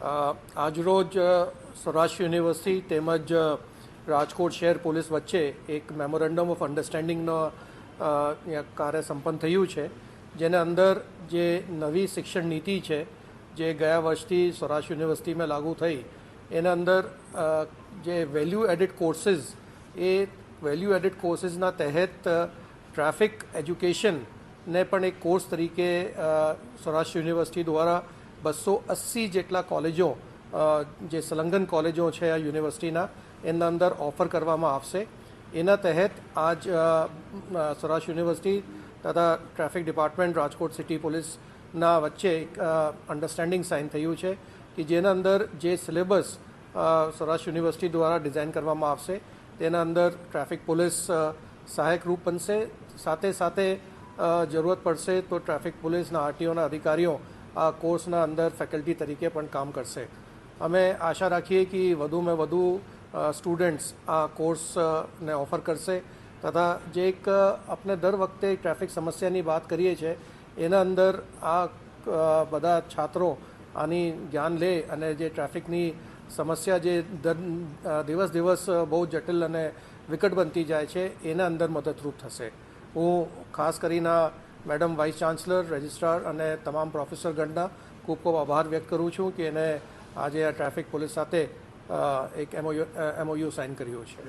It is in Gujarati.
આજરોજ સૌરાષ્ટ્ર યુનિવર્સિટી તેમજ રાજકોટ શહેર પોલીસ વચ્ચે એક મેમોરેન્ડમ ઓફ અન્ડરસ્ટેન્ડિંગનો કાર્ય સંપન્ન થયું છે, જેના અંદર જે નવી શિક્ષણ નીતિ છે, જે ગયા વર્ષથી સૌરાષ્ટ્ર યુનિવર્સિટીમાં લાગુ થઈ, એના અંદર જે વેલ્યુ એડિડ કોર્સિસ એ વેલ્યુ એડિડ કોર્સિસના તહેત ટ્રાફિક એજ્યુકેશનને પણ એક કોર્સ તરીકે સૌરાષ્ટ્ર યુનિવર્સિટી દ્વારા બસો અસ્સી જેટલા કોલેજો જે સંલગ્ન કોલેજો છે આ યુનિવર્સિટીના, એના અંદર ઓફર કરવામાં આવશે. એના તહેત આજ સૌરાષ્ટ્ર યુનિવર્સિટી તથા ટ્રાફિક ડિપાર્ટમેન્ટ, રાજકોટ સિટી પોલીસના વચ્ચે એક અન્ડરસ્ટેન્ડિંગ સાઇન થયું છે કે જેના અંદર જે સિલેબસ સૌરાષ્ટ્ર યુનિવર્સિટી દ્વારા ડિઝાઇન કરવામાં આવશે, તેના અંદર ટ્રાફિક પોલીસ સહાયકરૂપ સહાયક રૂપ બનશે. સાથે સાથે જરૂરત પડશે તો ટ્રાફિક પોલીસના આરટીઓના અધિકારીઓ આ કોર્સના અંદર ફેકલ્ટી તરીકે પણ કામ કરશે. અમે આશા રાખીએ કે વધુમાં વધુ સ્ટુડન્ટ્સ આ કોર્સને ઓફર કરશે. તથા જે એક આપણે દર વખતે ટ્રાફિક સમસ્યાની વાત કરીએ છીએ, એના અંદર આ બધા છાત્રો આની જ્ઞાન લે અને જે ટ્રાફિકની સમસ્યા જે દિવસ દિવસ બહુ જટિલ અને વિકટ બનતી જાય છે, એના અંદર મદદરૂપ થશે. હું ખાસ કરીને મેડમ, વાઇસ ચાન્સલર, રજિસ્ટ્રાર અને તમામ પ્રોફેસરગણના ખૂબ ખૂબ આભાર વ્યક્ત કરું છું કે એને આજે આ ટ્રાફિક પોલીસ સાથે એક એમઓયુ એમઓયુ સાઇન કર્યું છે.